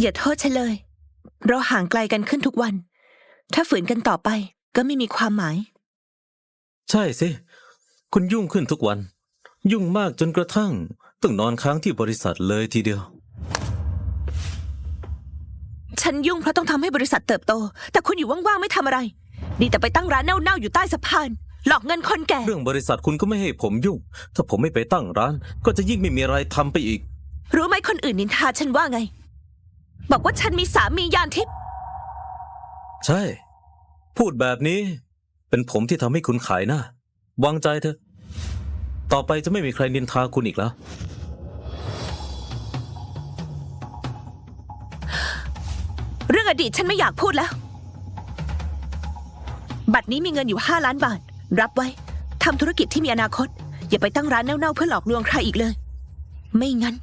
อย่าโทษฉันเลย เราห่างไกลกันขึ้นทุกวัน ถ้าฝืนกันต่อไปก็ไม่มีความหมาย ใช่สิ คุณยุ่งขึ้นทุกวัน ยุ่งมากจนกระทั่งต้องนอนค้างที่บริษัทเลยทีเดียว ฉันยุ่งเพราะต้องทำให้บริษัทเติบโต แต่คุณอยู่ว่างๆไม่ทำอะไร ดีแต่ไปตั้งร้านเน่าๆอยู่ใต้สะพาน หลอกเงินคนแก่ เรื่องบริษัทคุณก็ไม่ให้ผมยุ่ง ถ้าผมไม่ไปตั้งร้าน ก็จะยิ่งไม่มีอะไรทำไปอีก รู้ไหมคนอื่นนินทาฉันว่าไง บอกว่าฉันมีสามียานทิพย์ใช่ พูดแบบนี้ เป็นผมที่ทำให้คุณขายหน้าวางใจเถอะ ต่อไปจะไม่มีใครนินทาคุณอีกแล้ว เรื่องอดีตฉันไม่อยากพูดแล้ว บัตรนี้มีเงินอยู่ห้าล้านบาท รับไว้ทำธุรกิจที่มีอนาคต อย่าไปตั้งร้านเน่าๆเพื่อหลอกลวงใครอีกเลย ไม่งั้น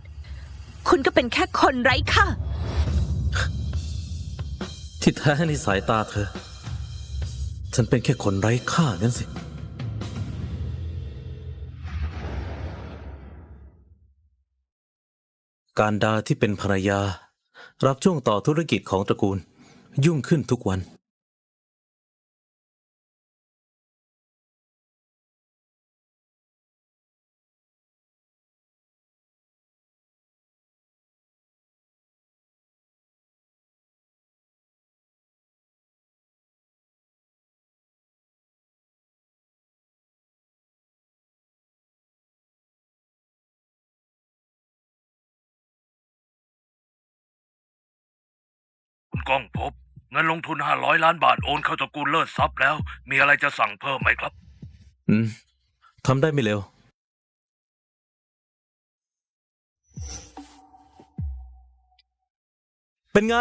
คุณก็เป็นแค่คนไร้ค่า ที่แท้ในสายตาเธอ ฉันเป็นแค่คนไร้ค่างั้นสิ การดาที่เป็นภรรยา รับช่วงต่อธุรกิจของตระกูล ยุ่งขึ้นทุกวัน ก้องพบ เงินลงทุน500ล้านบาทโอนเข้าตระกูลเลิศทรัพย์แล้ว มีอะไรจะสั่งเพิ่มไหมครับ อืมทำได้ไม่เร็ว เป็นไง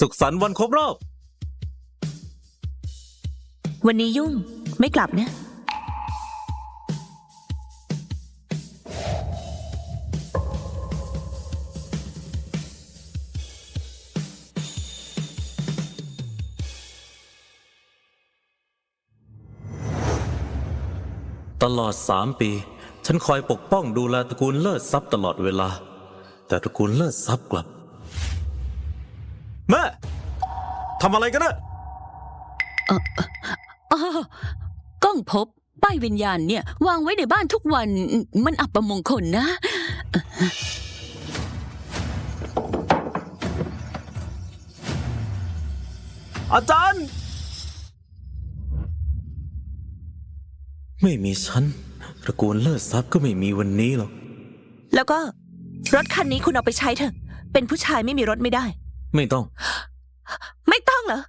สุขสันต์วันครบรอบ วันนี้ยุ่งไม่กลับนะ ตลอดสามปี ฉันคอยปกป้องดูแลตระกูลเลิศทรัพย์ตลอดเวลา แต่ตระกูลเลิศทรัพย์กลับ แม่ทำอะไรกันนะอ้าวก้องพบป้ายวิญญาณเนี่ย วางไว้ในบ้านทุกวันมันอับประมงคลนะ อาจารย์ ไม่มีฉันตระกูลเลิศทรัพย์ก็ไม่มีวันนี้หรอก แล้วก็ รถคันนี้คุณเอาไปใช้เถอะ เป็นผู้ชายไม่มีรถไม่ได้ ไม่ต้อง ไม่ต้องเหรอ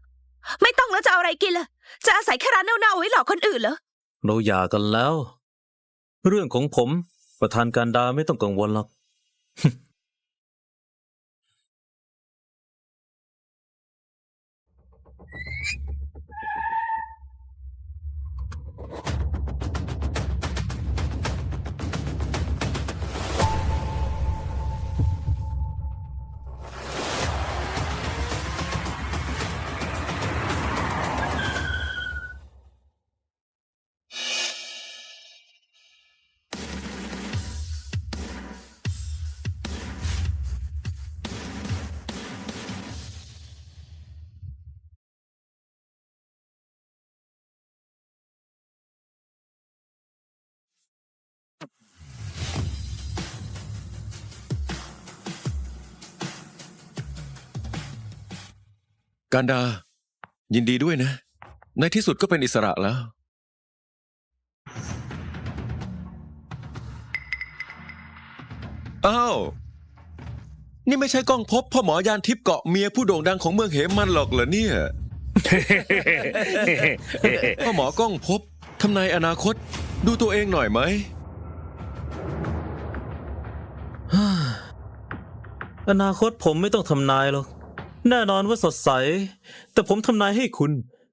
ไม่ต้องแล้วจะเอาอะไรกินล่ะ จะอาศัยแค่ร้านเน่าๆไว้หลอกคนอื่นเหรอ เราหย่ากันแล้ว เรื่องของผม ประธานการดาไม่ต้องกังวลหรอก การดา ยินดีด้วยนะ ในที่สุดก็เป็นอิสระแล้ว อ้าว นี่ไม่ใช่ก้องพบพ่อหมอยานทิพย์เกาะเมียผู้โด่งดังของเมืองเหมันหรอกเหรอเนี่ย พ่อหมอก้องพบทำนายอนาคต ดูตัวเองหน่อยไหม อนาคตผมไม่ต้องทำนายหรอก แน่นอนว่าสดใส แต่ผมทำนายให้คุณ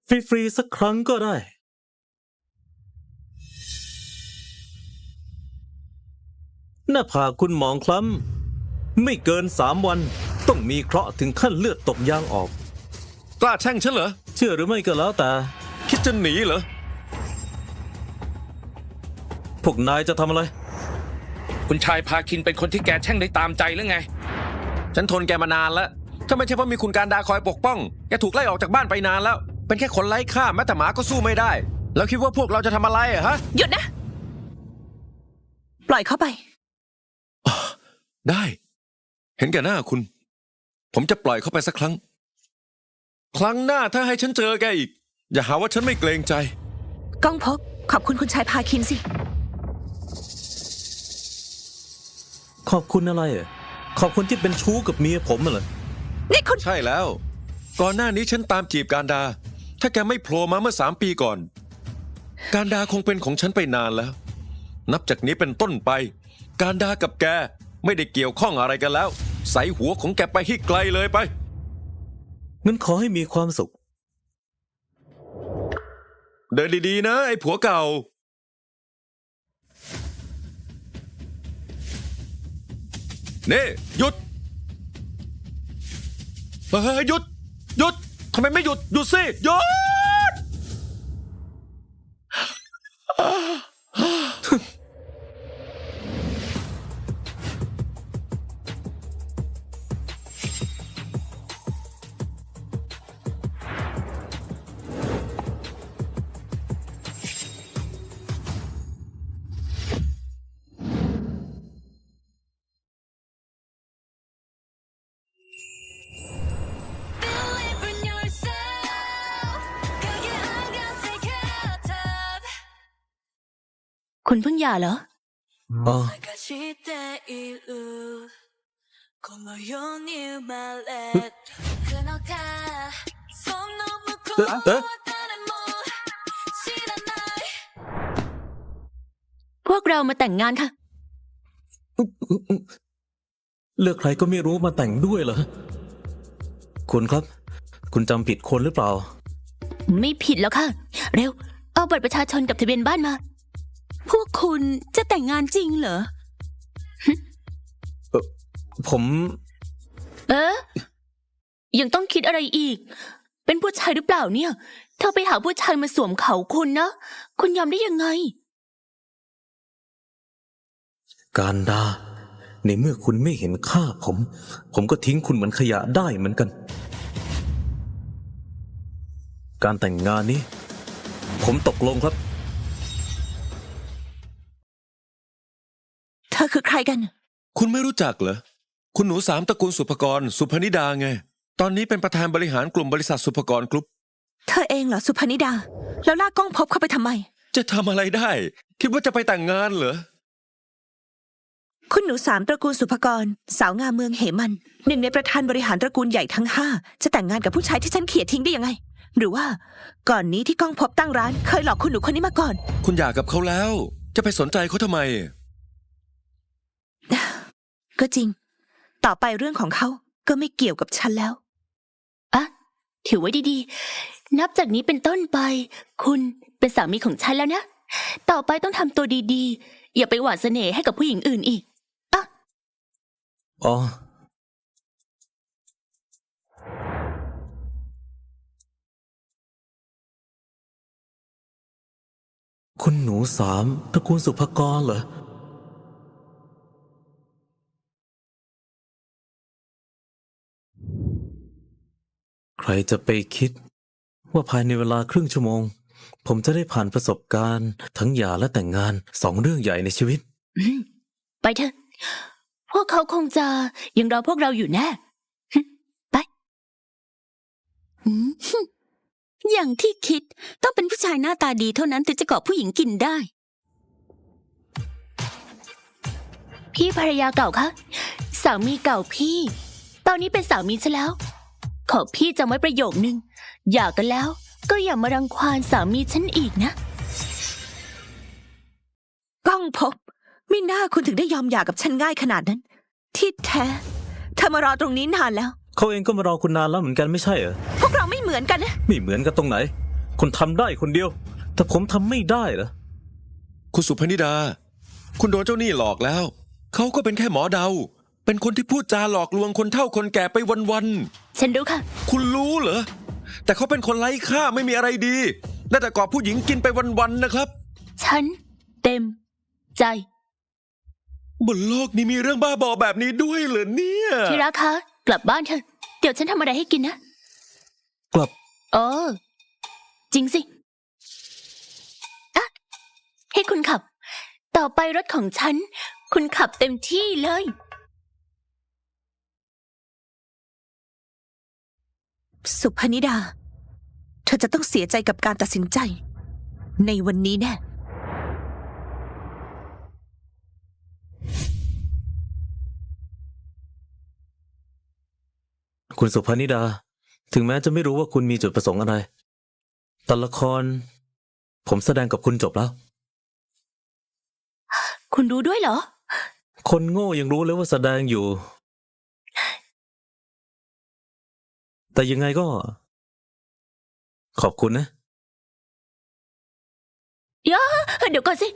ฟรีๆสักครั้งก็ได้ หน้าผากคุณหมองคล้ำ ไม่เกินสามวัน ต้องมีเคราะห์ถึงขั้นเลือดตกยางออก กล้าแช่งฉันเหรอ เชื่อหรือไม่ก็แล้วแต่ คิดจะหนีเหรอ พวกนายจะทำอะไร คุณชายพาคินเป็นคนที่แกแช่งได้ตามใจหรือไง ฉันทนแกมานานแล้ว ถ้าไม่ใช่เพราะมีคุณการดาคอยปกป้องแกถูกไล่ออกจากบ้านไปนานแล้ว เป็นแค่คนไร้ค่าแม้แต่หมาก็สู้ไม่ได้ แล้วคิดว่าพวกเราจะทำอะไรอะฮะ หยุดนะ ปล่อยเขาไป ได้ เห็นแก่หน้าคุณ ผมจะปล่อยเขาไปสักครั้ง ครั้งหน้าถ้าให้ฉันเจอแกอีก อย่าหาว่าฉันไม่เกรงใจ ก้องพบขอบคุณคุณชายพาคินสิ ขอบคุณอะไรอะขอบคุณที่เป็นชู้กับเมียผมน่ะเหรอ นี่คุณใช่แล้ว ก่อนหน้านี้ฉันตามจีบการดา ถ้าแกไม่โผล่มาเมื่อสามปีก่อน การดาคงเป็นของฉันไปนานแล้ว นับจากนี้เป็นต้นไป การดากับแกไม่ได้เกี่ยวข้องอะไรกันแล้ว ใส่หัวของแกไปให้ไกลเลยไป งั้นขอให้มีความสุข เดินดีๆนะ ไอ้ผัวเก่า นี่หยุด เฮ้ยหยุดหยุดทำไมไม่หยุดหยุดสิหยุด คุณเพิ่งหย่าเหรอ อ๋อ 探しているこの世に生まれくのかその向こうは誰も知らない พวกเรามาแต่งงานค่ะ เลือกใครก็ไม่รู้มาแต่งด้วยเหรอ คุณครับ คุณจำผิดคนหรือเปล่า ไม่ผิดแล้วค่ะ เร็ว เอาบัตรประชาชนกับทะเบียนบ้านมา พวกคุณจะแต่งงานจริงเหรอ ผม เออยังต้องคิดอะไรอีก เป็นผู้ชายหรือเปล่าเนี่ย เธอไปหาผู้ชายมาสวมเขาคุณนะ คุณยอมได้ยังไง การดา ในเมื่อคุณไม่เห็นค่าผม ผมก็ทิ้งคุณเหมือนขยะได้เหมือนกัน การแต่งงานนี้ ผมตกลงครับ ใครกัน คุณไม่รู้จักเหรอ คุณหนูสามตระกูลสุภกร สุพนิดาไง ตอนนี้เป็นประธานบริหารกลุ่มบริษัทสุภกรกรุ๊ป เธอเองเหรอสุพนิดา แล้วลากก้องพบเข้าไปทำไม จะทำอะไรได้ คิดว่าจะไปแต่งงานเหรอ คุณหนูสามตระกูลสุภกร สาวงามเมืองเหมัน หนึ่งในประธานบริหารตระกูลใหญ่ทั้งห้าจะแต่งงานกับผู้ชายที่ฉันเขี่ยทิ้งได้ยังไง หรือว่า ก่อนนี้ที่ก้องพบตั้งร้าน เคยหลอกคุณหนูคนนี้มาก่อน คุณหย่ากับเขาแล้ว จะไปสนใจเขาทำไม ก็จริง ต่อไปเรื่องของเขาก็ไม่เกี่ยวกับฉันแล้ว อะ ถือไว้ดีๆ นับจากนี้เป็นต้นไป คุณเป็นสามีของฉันแล้วนะ ต่อไปต้องทำตัวดีๆ อย่าไปหวานเสน่ห์ให้กับผู้หญิงอื่นอีก อะ อ๋อ คุณหนูสามตระกูลสุภกรเหรอ ใครจะไปคิด ว่าภายในเวลาครึ่งชั่วโมง ผมจะได้ผ่านประสบการณ์ ทั้งหย่าและแต่งงานสองเรื่องใหญ่ในชีวิต อืมไปเถอะ พวกเขาคงจะยังรอพวกเราอยู่แน่ฮึไปอืมฮึอย่างที่คิดต้องเป็นผู้ชายหน้าตาดีเท่านั้นถึงจะเกาะผู้หญิงกินได้ พี่ภรรยาเก่าคะ สามีเก่าพี่ ตอนนี้เป็นสามีฉันแล้ว ขอพี่จำไว้ประโยคนึงหย่ากันแล้วก็อย่ามารังควานสามีฉันอีกนะ ก้องพบไม่น่าคุณถึงได้ยอมหย่ากับฉันง่ายขนาดนั้น ที่แท้เธอมารอตรงนี้นานแล้ว เขาเองก็มารอคุณนานแล้วเหมือนกันไม่ใช่เหรอ พวกเราไม่เหมือนกันนะ ไม่เหมือนกันตรงไหน คุณทำได้คนเดียว แต่ผมทำไม่ได้เหรอ คุณสุพนิดา คุณโดนเจ้าหนี้หลอกแล้ว เขาก็เป็นแค่หมอเดา เป็นคนที่พูดจาหลอกลวงคนเฒ่าคนแก่ไปวัน ฉันรู้ค่ะๆคุณรู้เหรอ แต่เขาเป็นคนไร้ค่าไม่มีอะไรดี ได้แต่กอบผู้หญิงกินไปวันๆนะครับ ฉันเต็ม ใจ บนโลกนี้มีเรื่องบ้าบอแบบนี้ด้วยเหรอเนี่ยที่รักคะกลับบ้านเถอะ เดี๋ยวฉันทำอะไรให้กินนะ กลับเออ จริงสิอะให้คุณขับ ต่อไปรถของฉัน คุณขับเต็มที่เลย สุพนิดา เธอจะต้องเสียใจกับการตัดสินใจ ในวันนี้แน่ คุณสุภานิดา ถึงแม้จะไม่รู้ว่าคุณมีจุดประสงค์อะไรแต่ละคร ผมแสดงกับคุณจบแล้ว คุณรู้ด้วยเหรอ คนโง่ยังรู้เลยว่าแสดงอยู่ แต่ยังไงก็ ขอบคุณนะเดี๋ยวก่อนสิ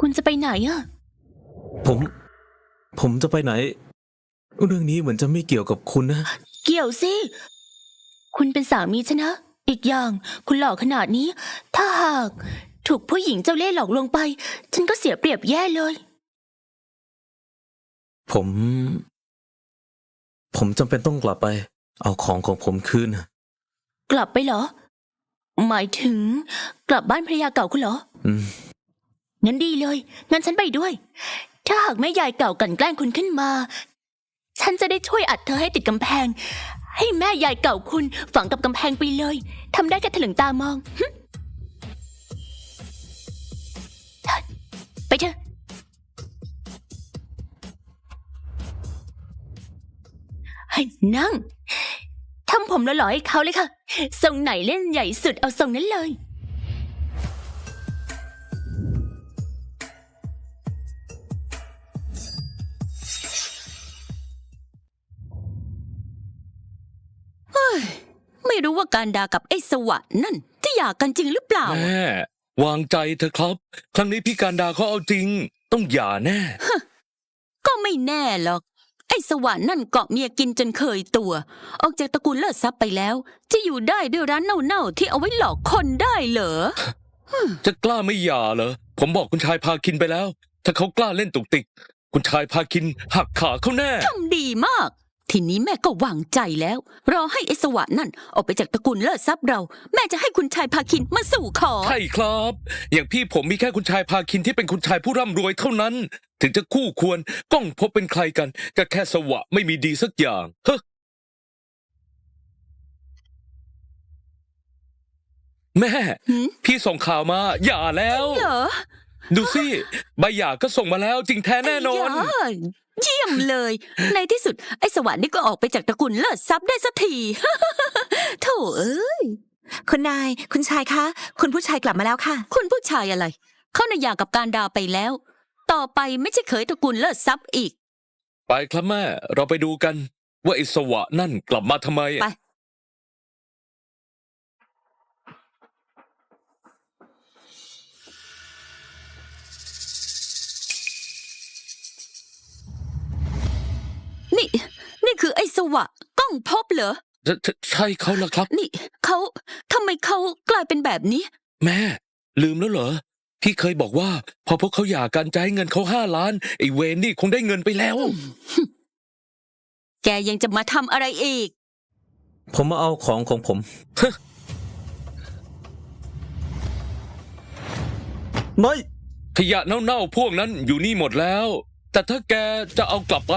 คุณจะไปไหนอะ ผม ผมจะไปไหน เรื่องนี้เหมือนจะไม่เกี่ยวกับคุณนะ เกี่ยวสิ คุณเป็นสามีฉันนะ อีกอย่าง คุณหล่อขนาดนี้ ถ้าหาก ถูกผู้หญิงเจ้าเล่ห์หลอกลวงไป ฉันก็เสียเปรียบแย่เลย ผม ผมจำเป็นต้องกลับไป เอาของของผมคืนกลับไปเหรอ หมายถึง กลับบ้านภรรยาเก่าคุณเหรอ อืม งั้นดีเลย งั้นฉันไปด้วย ถ้าหากแม่ยายเก่ากลันแกล้งคุณขึ้นมา ฉันจะได้ช่วยอัดเธอให้ติดกำแพง ให้แม่ยายเก่าคุณฝังกับกำแพงไปเลยทำได้แค่ถลึงตามอง ให้นั่งทำผมหล่อๆให้เขาเลยค่ะ ทรงไหนเล่นใหญ่สุดเอาทรงนั้นเลยไม่รู้ว่าการดากับไอ้สวะนั่นจะหย่ากันจริงหรือเปล่า แม่วางใจเถอะครับ ครั้งนี้พี่การดาเขาเอาจริง ต้องหย่าแน่ ก็ไม่แน่หรอก ไอ้สวะนั่นเกาะเมียกินจนเคยตัว ออกจากตระกูลเลิศทรัพย์ไปแล้ว จะอยู่ได้ด้วยร้านเน่าๆที่เอาไว้หลอกคนได้เหรอ จะกล้าไม่หย่าเหรอ ผมบอกคุณชายพาคินไปแล้ว ถ้าเขากล้าเล่นตุกติก คุณชายพาคินหักขาเขาแน่ ทำดีมาก ทีนี้แม่ก็วางใจแล้ว รอให้ไอ้สวะนั่น ออกไปจากตระกูลเลิศทรัพย์เรา แม่จะให้คุณชายพาคินมาสู่ขอ ใช่ครับ อย่างพี่ผมมีแค่คุณชายพาคินที่เป็นคุณชายผู้ร่ำรวยเท่านั้น ถึงจะคู่ควรก้องพบเป็นใครกัน ก็แค่สวะไม่มีดีสักอย่างเฮ้อแม่ หืม พี่ส่งข่าวมาหย่าแล้ว เหรอดูสิใบหย่าก็ส่งมาแล้วจริงแท้แน่นอน ย่า เยี่ยมเลย ในที่สุดไอ้สวรรค์นี่ก็ออกไปจากตระกูลเลิศทรัพย์ได้สักทีโถเอ้ยคุณนาย คุณชายคะ คุณผู้ชายกลับมาแล้วค่ะ คุณผู้ชายอะไร เขาในะหย่ากับการดาไปแล้ว ต่อไปไม่ใช่เขยตระกูลเลิศทรัพย์อีก ไปครับแม่ เราไปดูกัน ว่าไอ้สวะนั่นกลับมาทำไมไป นี่ นี่คือไอ้สวะก้องพบเหรอ ใช่ใช่ใช่เขาเหรอครับ นี่เขาทำไมเขากลายเป็นแบบนี้ แม่ ลืมแล้วเหรอพี่เคยบอกว่า พอพวกเขาหย่ากันจะให้เงินเขาห้าล้านไอ้เวนนี่คงได้เงินไปแล้ว แกยังจะมาทำอะไรอีก ผมมาเอาของของผมไม่ขยะเน่าๆพวกนั้นอยู่นี่หมดแล้ว แต่ถ้าแกจะเอากลับไป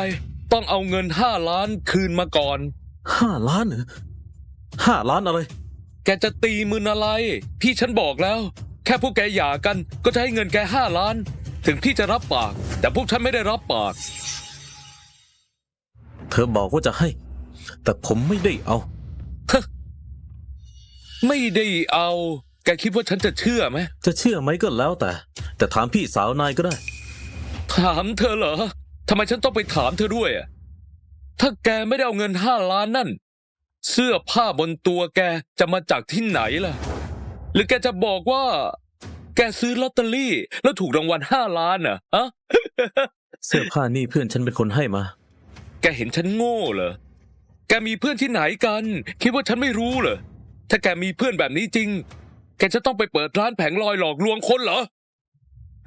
ต้องเอาเงินห้าล้านคืนมาก่อน ห้าล้านเหรอห้าล้านอะไร แกจะตีมืออะไร พี่ฉันบอกแล้ว แค่พวกแกหย่ากันก็จะให้เงินแกห้าล้าน ถึงพี่จะรับปาก แต่พวกฉันไม่ได้รับปาก เธอบอกว่าจะให้ แต่ผมไม่ได้เอา ไม่ได้เอา แกคิดว่าฉันจะเชื่อไหมจะเชื่อไหมก็แล้วแต่ แต่ถามพี่สาวนายก็ได้ ถามเธอเหรอ ทำไมฉันต้องไปถามเธอด้วยอะถ้าแกไม่ได้เอาเงินห้าล้านนั่น เสื้อผ้าบนตัวแกจะมาจากที่ไหนล่ะ หรือแกจะบอกว่า แกซื้อลอตเตอรี่ แล้วถูกรางวัลห้าล้านน่ะฮะเสื้อผ้านี่เพื่อนฉันเป็นคนให้มา แกเห็นฉันโง่เหรอ แกมีเพื่อนที่ไหนกัน คิดว่าฉันไม่รู้เหรอ ถ้าแกมีเพื่อนแบบนี้จริง แกจะต้องไปเปิดร้านแผงลอยหลอกลวงคนเหรอ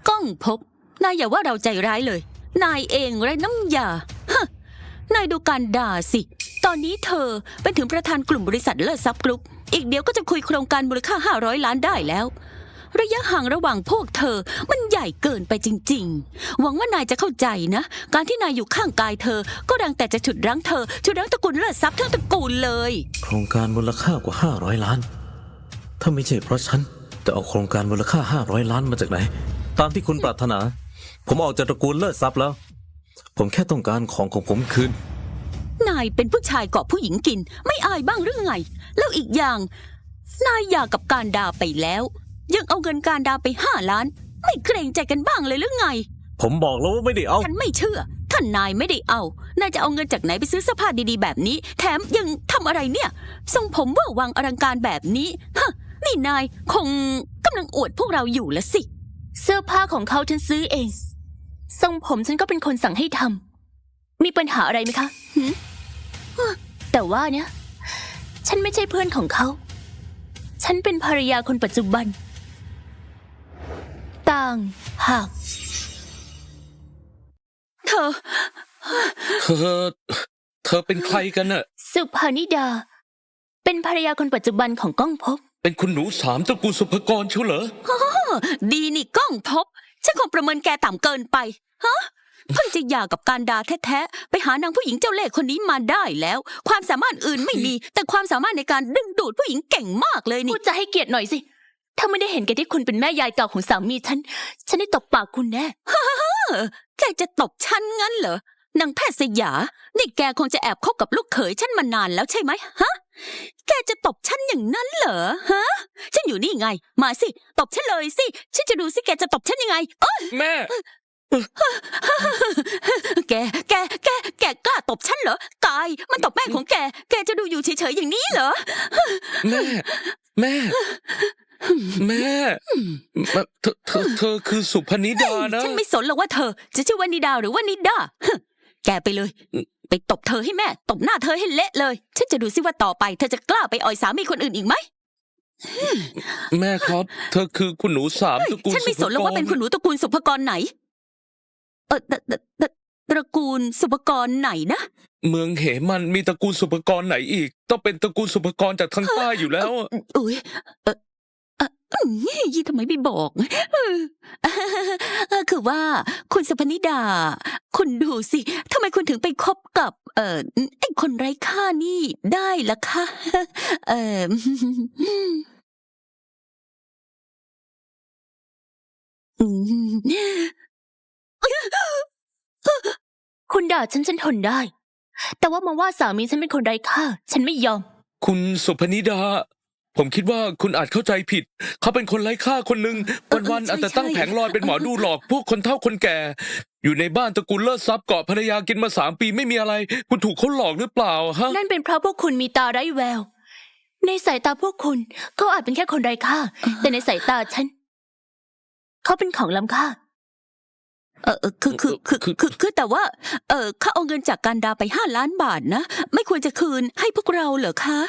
ก้องพบนายอย่าว่าเราใจร้ายเลย นายเองไร้น้ำยาฮะนายดูการด่าสิ ตอนนี้เธอเป็นถึงประธานกลุ่มบริษัทเลิศซับกรุ๊ป อีกเดี๋ยวก็จะคุยโครงการมูลค่า 500 ล้านได้แล้ว ระยะห่างระหว่างพวกเธอมันใหญ่เกินไปจริง ๆ หวังว่านายจะเข้าใจนะ การที่นายอยู่ข้างกายเธอ ก็ดังแต่จะฉุดรั้งเธอ ฉุดรั้งตระกูลเลิศทรัพย์ทั้งตระกูลเลย โครงการมูลค่ากว่า 500 ล้าน ถ้าไม่ใช่เพราะฉันจะเอาโครงการมูลค่า 500 ล้านมาจากไหน ตามที่คุณปรารถนา ผมออกจากตระกูลเลิศทรัพย์แล้ว ผมแค่ต้องการของของผมคืน นายเป็นผู้ชายเกาะผู้หญิงกิน ไม่อายบ้างหรือไง แล้วอีกอย่าง นายหย่ากับการดาไปแล้ว ยังเอาเงินการดาไปห้าล้าน ไม่เกรงใจกันบ้างเลยหรือไง ผมบอกแล้วว่าไม่ได้เอา ฉันไม่เชื่อ ท่านนายไม่ได้เอา นายจะเอาเงินจากไหนไปซื้อเสื้อผ้าดีๆแบบนี้ แถมยังทำอะไรเนี่ย ทรงผมเวอร์วังอลังการแบบนี้ ฮะ นี่นายคงกำลังอวดพวกเราอยู่ละสิ เสื้อผ้าของเขาฉันซื้อเอง ทรงผมฉันก็เป็นคนสั่งให้ทำมีปัญหาอะไรไหมคะหืมแต่ว่าเนี่ย ฉันไม่ใช่เพื่อนของเขา ฉันเป็นภรรยาคนปัจจุบัน ต่างหากเธอ เธอ เธอเป็นใครกันน่ะ สุภานิดา เป็นภรรยาคนปัจจุบันของก้องภพบ เป็นคุณหนูสามตระกูลสุภกรเชียวเหรอ ดีนี่ก้องพบ ฉันคงประเมินแกต่ำเกินไปฮะเพิ่งจะหย่ากับการดาแท้ๆ ไปหานางผู้หญิงเจ้าเล่ห์คนนี้มาได้แล้ว ความสามารถอื่นไม่มี แต่ความสามารถในการดึงดูดผู้หญิงเก่งมากเลยพูนี่ดจะให้เกียรติหน่อยสิ ถ้าไม่ได้เห็นแกที่คุณเป็นแม่ยายเก่าของสามีฉัน ฉันได้ตบปากคุณแน่แกจะตบฉันงั้นเหรอ นางแพทย์สยา นี่แกคงจะแอบคบกับลูกเขยฉันมานานแล้วใช่ไหมฮะ แกจะตบฉันอย่างนั้นเหรอฮะ ฉันอยู่นี่ไง มาสิ ตบฉันเลยสิ ฉันจะดูสิแกจะตบฉันยังไง เอ้ยแม่ แก แก แก แกกล้าตบฉันเหรอกาย มันตบแม่ของแก แกจะดูอยู่เฉยๆอย่างนี้เหรอ แม่ แม่ แม่แม่เธอเธอเธอคือสุพนิดานะ ฉันไม่สนหรอกว่าเธอ จะชื่อว่านิดาหรือว่านิดาฮึ แกไปเลย ไปตบเธอให้แม่ ตบหน้าเธอให้เละเลย ฉันจะดูสิว่าต่อไปเธอจะกล้าไปอ่อยสามีคนอื่นอีกไหมแม่ครับ เธอคือคุณหนูสามตระกูลฉันไม่สนหรอกว่าเป็นสุภกคุณหนูตระกูลสุภกรไหน เออตตตตระกูลสุภกรไหนนะเมืองเหมันมีตระกูลสุภกรไหนอีก ต้องเป็นตระกูลสุภกรจากทางใต้อยู่แล้วอะอุ้ยเออเอออืม ยี่ทำไมไม่บอกเออเออคือว่า คุณสุพนิดา คุณดูสิทำไมคุณถึงไปคบกับ เออไอ้คนไร้ค่านี่ได้ล่ะคะเอออืมคุณด่าฉันฉันทนได้ แต่ว่ามาว่าสามีฉันเป็นคนไร้ค่า ฉันไม่ยอม คุณสุพนิดา ผมคิดว่าคุณอาจเข้าใจผิด เขาเป็นคนไร้ค่าคนหนึ่งวันๆเอาแต่ตั้งแผงลอยเป็นหมอดูหลอกพวกคนเฒ่าคนแก่ อยู่ในบ้านตระกูลเลิศทรัพย์เกาะภรรยากินมาสามปีไม่มีอะไร คุณถูกเขาหลอกหรือเปล่าฮะนั่นเป็นเพราะพวกคุณมีตาไร้แวว ในสายตาพวกคุณเขาอาจเป็นแค่คนไร้ค่า แต่ในสายตาฉันเขาเป็นของล้ำค่าเออเออคือคือคือคือคือคือแต่ว่า เออเขาเอาเงินจากการดาไปห้าล้านบาทนะ ไม่ควรจะคืนให้พวกเราเหรอคะ